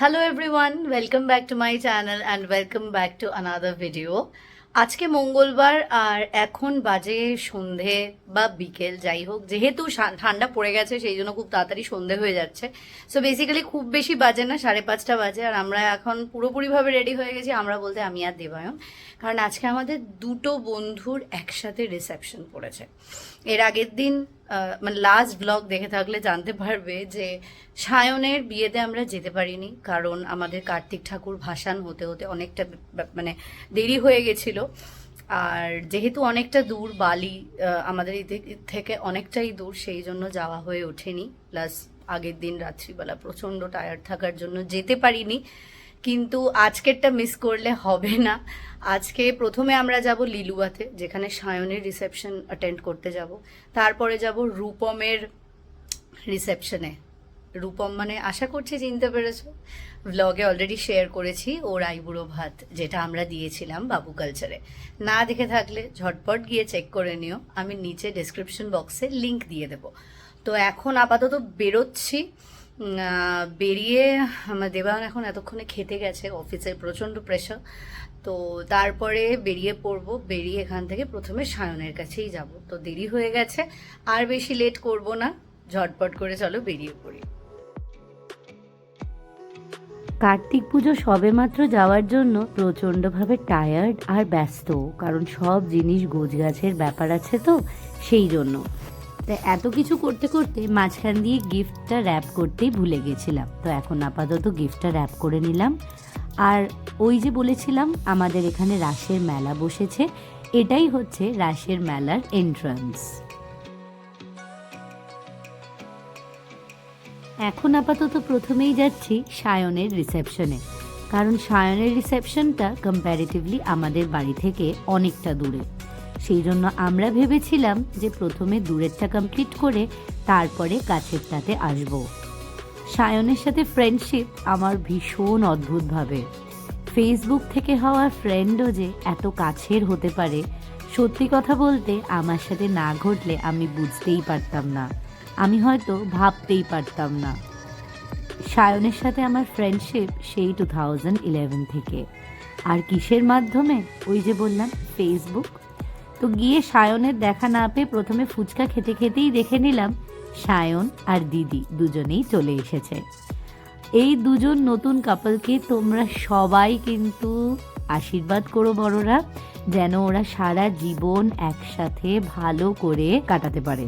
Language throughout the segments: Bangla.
Hello everyone welcome back to my channel and welcome back to another video আজকে মঙ্গলবার আর এখন বাজে সন্ধে বা বিকেল, যাই হোক, যেহেতু ঠান্ডা পড়ে গেছে, সেই জন্য খুব তাড়াতাড়ি সন্ধে হয়ে যাচ্ছে। সো বেসিক্যালি খুব বেশি বাজে না, সাড়ে পাঁচটা বাজে, আর আমরা এখন পুরোপুরিভাবে রেডি হয়ে গেছি, আমরা বলতে আমি আর দেবায়ন। কারণ আজকে আমাদের দুটো বন্ধুর একসাথে রিসেপশন পড়েছে। এর আগের দিন মানে লাস্ট ব্লগ দেখে থাকলে জানতে পারবে যে সায়নের বিয়েতে আমরা যেতে পারিনি, কারণ আমাদের কার্তিক ঠাকুর ভাসান হতে হতে অনেকটা মানে দেরি হয়ে গেছিল। আর যেহেতু অনেকটা দূর, বালি আমাদের থেকে অনেকটাই দূর, সেই জন্য যাওয়া হয়ে ওঠেনি। প্লাস আগের দিন রাত্রিবেলা প্রচণ্ড টায়ার্ড থাকার জন্য যেতে পারিনি। কিন্তু আজকেরটা মিস করলে হবে না। আজকে প্রথমে আমরা যাব লিলুয়াতে, যেখানে সায়নের রিসেপশন অ্যাটেন্ড করতে যাব। তারপরে যাব রূপমের রিসেপশনে রূপম মানে আশা করছি চিনতে পেরেছ। ব্লগে অলরেডি শেয়ার করেছি ওর আইবুড়ো ভাত, যেটা আমরা দিয়েছিলাম বাবু কালচারে না দেখে থাকলে ঝটপট গিয়ে চেক করে নিও। আমি নিচে ডেসক্রিপশন বক্সে লিংক দিয়ে দেবো। তো এখন আপাতত বেরোচ্ছি। বেরিয়ে আমার দেবায়ন এখন এতক্ষণে খেতে গেছে, অফিসের প্রচণ্ড প্রেশার তো তারপরে বেরিয়ে পড়ব, বেরিয়ে এখান থেকে প্রথমে সায়নের কাছেই যাব। তো দেরি হয়ে গেছে, আর বেশি লেট করব না। ঝটপট করে চলো বেরিয়ে পড়ি। কার্তিক পুজো সবেমাত্র যাওয়ার জন্য প্রচণ্ডভাবে টায়ার্ড আর ব্যস্ত, কারণ সব জিনিস গোছগাছের ব্যাপার আছে তো, সেই জন্য। তাই এত কিছু করতে করতে মাঝখান দিয়ে গিফটটা র্যাপ করতেই ভুলে গেছিলাম। তো এখন আপাতত গিফটটা র্যাপ করে নিলাম। আর ওই যে বলেছিলাম, আমাদের এখানে রাসের মেলা বসেছে। এটাই হচ্ছে রাসের মেলার এন্ট্রান্স এখন আপাতত প্রথমেই যাচ্ছি সায়নের রিসেপশনে কারণ সায়নের রিসেপশনটা কম্প্যারিটিভলি আমাদের বাড়ি থেকে অনেকটা দূরে। সেই জন্য আমরা ভেবেছিলাম যে প্রথমে দূরেরটা কমপ্লিট করে তারপরে কাছেরটাতে আসব। সায়নের সাথে ফ্রেন্ডশিপ আমার ভীষণ অদ্ভুতভাবে। ফেসবুক থেকে হওয়া ফ্রেন্ডও যে এত কাছের হতে পারে, সত্যি কথা বলতে আমার সাথে না ঘটলে আমি বুঝতেই পারতাম না। আমি হয়তো ভাবতেই পারতাম না। সায়নের সাথে আমার ফ্রেন্ডশিপ সেই টু থাউজেন্ড ইলেভেন থেকে। আর কিসের মাধ্যমে? ওই যে বললাম ফেসবুক তো গিয়ে সায়নের দেখা না পেয়ে প্রথমে ফুচকা খেতে খেতেই দেখে নিলাম সায়ন আর দিদি দুজনেই চলে এসেছে। এই দুজন নতুন কাপলকে তোমরা সবাই কিন্তু আশীর্বাদ করো বড়রা, যেন ওরা সারা জীবন একসাথে ভালো করে কাটাতে পারে।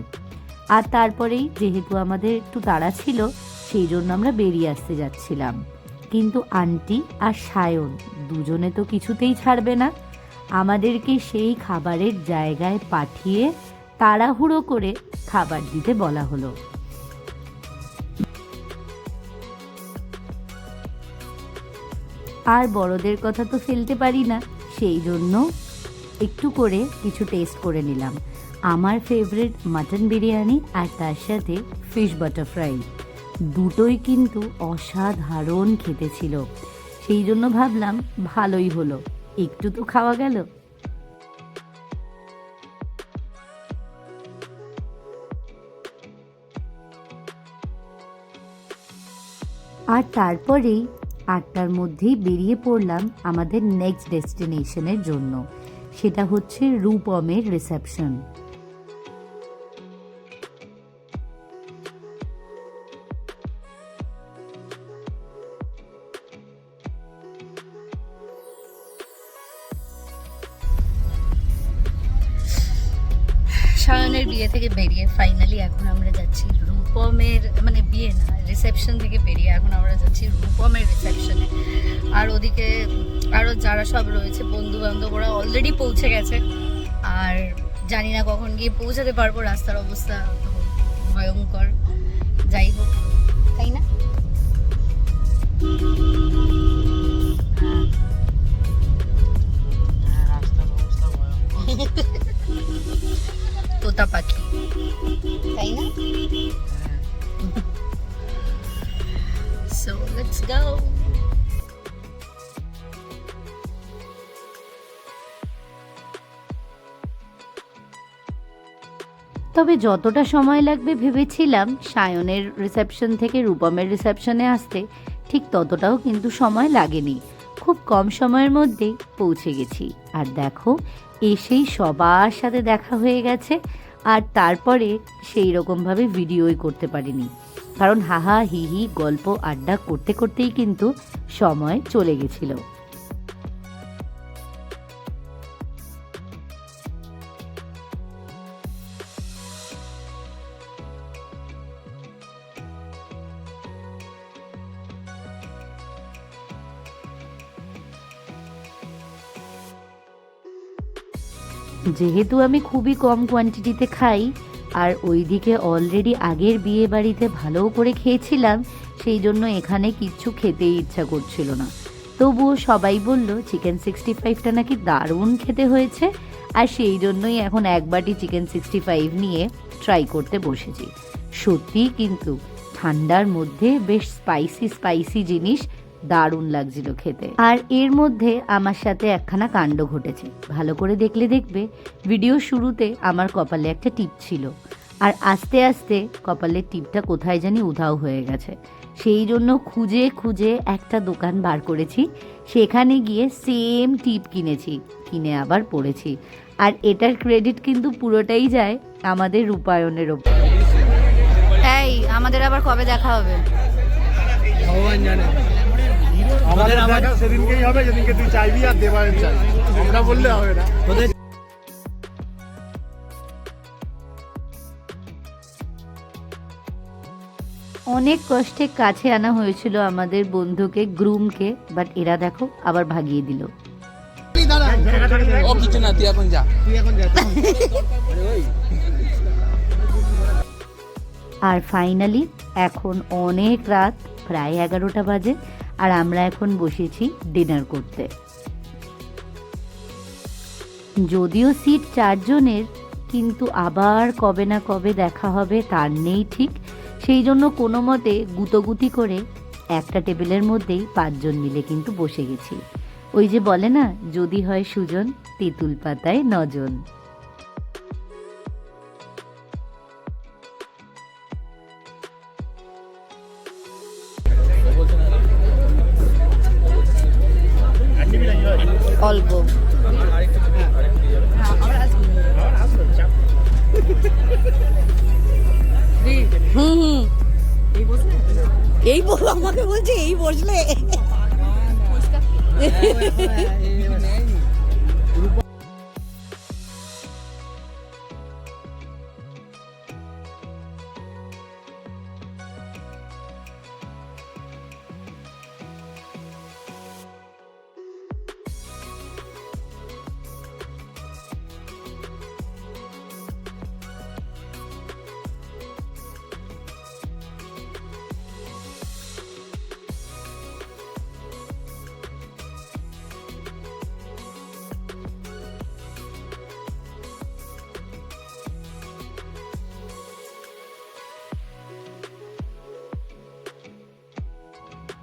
আর তারপরেই যেহেতু আমাদের একটু তাড়া ছিল, সেই জন্য আমরা বেরিয়ে আসতে যাচ্ছিলাম। কিন্তু আন্টি আর সায়ন দুজনে তো কিছুতেই ছাড়বে না। আমাদেরকে সেই খাবারের জায়গায় পাঠিয়ে তাড়াহুড়ো করে খাবার দিতে বলা হলো। আর বড়দের কথা তো ফেলতে পারি না, সেই জন্য একটু করে কিছু টেস্ট করে নিলাম। আমার ফেভারিট মাটন বিরিয়ানি আর তার সাথে ফিশ বাটার ফ্রাই দুটোই কিন্তু অসাধারণ খেতে ছিল। সেই জন্য ভাবলাম ভালোই হলো। একটু তো খাওয়া গেল। আর তারপরেই আটটার মধ্যেই বেরিয়ে পড়লাম আমাদের নেক্সট ডেস্টিনেশনের জন্য। সেটা হচ্ছে রূপমের রিসেপশন বিয়ে থেকে বেরিয়ে ফাইনালি এখন আমরা যাচ্ছি রূপমের মানে বিয়ে না রিসেপশন থেকে বেরিয়ে এখন আমরা যাচ্ছি রূপমের রিসেপশনে আর ওদিকে আরও যারা সব রয়েছে বন্ধু বান্ধব ওরা অলরেডি পৌঁছে গেছে। আর জানি না কখন গিয়ে পৌঁছাতে পারব, রাস্তার অবস্থা ভয়ঙ্কর। যাই হোক, তাই না? তাই না? সো লেটস গো তবে যতটা সময় লাগবে ভেবেছিলাম, সায়নের রিসেপশন থেকে রূপমের রিসেপশনে আসতে, ঠিক ততটাও কিন্তু সময় লাগেনি। খুব কম সময়ের মধ্যেই পৌঁছে গেছি। আর দেখো, এসেই সবার সাথে দেখা হয়ে গেছে। আর তারপরে সেই রকমভাবে ভিডিওই করতে পারিনি। কারণ হাহা হি হি, গল্প, আড্ডা করতে করতেই কিন্তু সময় চলে গেছিল। যেহেতু আমি খুবই কম কোয়ান্টিটিতে খাই, আর ওইদিকে অলরেডি আগের বিয়ে বাড়িতে ভালো করে খেয়েছিলাম, সেই জন্য এখানে কিচ্ছু খেতেই ইচ্ছা করছিল না। তবুও সবাই বলল চিকেন সিক্সটি ফাইভটা নাকি দারুণ খেতে হয়েছে। আর সেই জন্যই এখন এক বাটি চিকেন সিক্সটি ফাইভ নিয়ে ট্রাই করতে বসেছি। সত্যিই কিন্তু ঠান্ডার মধ্যে বেশ স্পাইসি স্পাইসি জিনিস দারুণ লাগছিল খেতে। আর এর মধ্যে আমার সাথে একখানা কাণ্ড ঘটেছে। ভালো করে দেখলে দেখবে ভিডিও শুরুতে আমার কপালে একটা টিপ ছিল। আর আস্তে আস্তে কপালের টিপটা কোথায় জানি উধাও হয়ে গেছে। সেই জন্য খুঁজে খুঁজে একটা দোকান বার করেছি। সেখানে গিয়ে সেম টিপ কিনেছি কিনে আবার পড়েছি। আর এটার ক্রেডিট কিন্তু পুরোটাই যায় আমাদের রূপায়ণের ওপর। এই আমাদের আবার কবে দেখা হবে? ভগবান জানে। আমাদের দেখা সেদিনকেই হবে যেদিনকে তুই চাইবি আর দেবায়ন চাইবি আমরা বললে হবে না। অনেক কষ্টে কাছে আনা হয়েছিল আমাদের বন্ধুকে গ্রুমকে বাট এরা দেখো আবার ভাগিয়ে দিল। আর ফাইনালি এখন অনেক রাত প্রায় এগারোটা বাজে আর আমরা এখন বসেছি ডিনার করতে। যদিও সিট চারজনের, কিন্তু আবার কবে না কবে দেখা হবে তার নেই ঠিক। সেই জন্য কোনো মতে গুতোগুতি করে একটা টেবিলের মধ্যেই পাঁচজন মিলে কিন্তু বসে গেছি। ওই যে বলে না, যদি হয় সুজন, তেঁতুল পাতায় নজন। অল্প হুম হুম এই বল আমাকে বলছে এই বসলে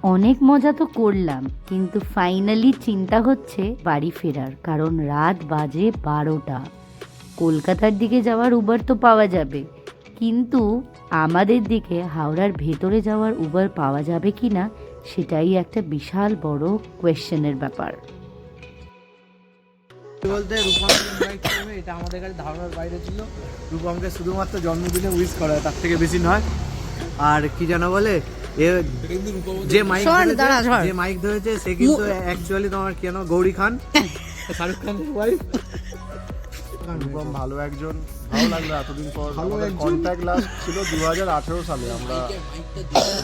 অনেক মজা তো করলাম, কিন্তু ফাইনালি চিন্তা হচ্ছে বাড়ি ফেরার, কারণ রাত বাজে বারোটা। কলকাতার দিকে যাওয়ার উবার তো পাওয়া যাবে, কিন্তু আমাদের দিকে হাওড়ার ভেতরে যাওয়ার উবার পাওয়া যাবে কি না সেটাই একটা বিশাল বড় কোয়েশ্চেনের ব্যাপার। বলতে এটা আমাদের কাছে ধারণার বাইরে ছিল। রূপমকে শুধুমাত্র জন্মদিনে উইশ করা, তার থেকে বেশি নয়। আর কি যেন বলে যে মাইক যে মাইক ধরেছে সে কিন্তু অ্যাকচুয়ালি তোমার কেন গৌরী খান? শাহরুখ খানের ওয়াইফ রূপম ভালো একজন। ভালো লাগল এতদিন পর আমাদের কন্ট্যাক্ট লাস্ট ছিল দু হাজার আঠেরো সালে। আমরা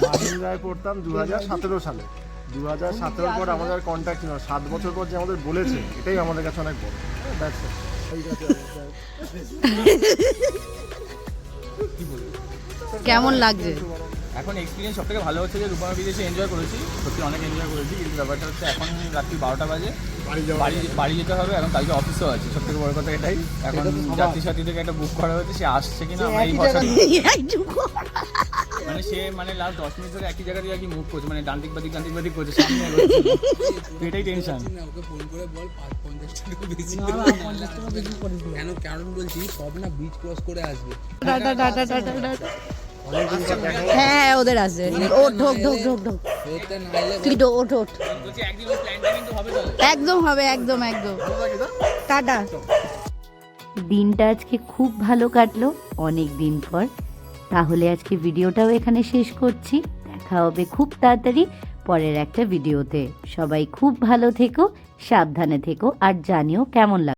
মাহিন্দ্রায় পড়তাম দু হাজার সতেরো সালে। দু হাজার সতেরোর পর আমাদের কন্ট্যাক্ট ছিল। না। সাত বছর পর যে আমাদের বলেছে এটাই আমাদের কাছে অনেক বড়। কেমন লাগছে? এখন এক্সপিরিয়েন্স সব থেকে ভালো হচ্ছে যে রূপমা বিদেশে এনজয় করেছি। সত্যি অনেক এনজয় করেছি কিন্তু ব্যাপারটা হচ্ছে এখন রাত্রি বারোটা বাজে। বাড়ি বাড়ি বাড়ি যেতে হবে এখন কালকে অফিসও আছে সব থেকে বড় কথা এটাই। এখন যাত্রী সাথী থেকে একটা বুক করা হয়েছে সে আসছে কিনা আমরা এই ভরসা মানে সে মানে লাস্ট দশ মিনিট ধরে একই জায়গা দিয়ে আর কি মুভ করছে মানে ডান্টিক বাদিক ডান্টিক বাদিক করছে সামনে এগোচ্ছে। না। তো এটাই টেনশন কেন? কারণ বলছি সব না বিচ ক্রস করে আসবে। হলো। হ্যাঁ ওদের আছে। ঢোক ঢোক ঢোক ঢোক। তুই ঢোক ওঠ ওঠ। একদম হবে, একদম একদম। তো? টাটা। দিনটা আজকে খুব ভালো কাটলো, অনেক দিন পর। তাহলে আজকে ভিডিওটাও এখানে শেষ করছি। দেখা হবে খুব তাড়াতাড়ি পরের একটা ভিডিওতে। সবাই খুব ভালো থেকো, সাবধানে থেকো, আর জানিও কেমন লাগে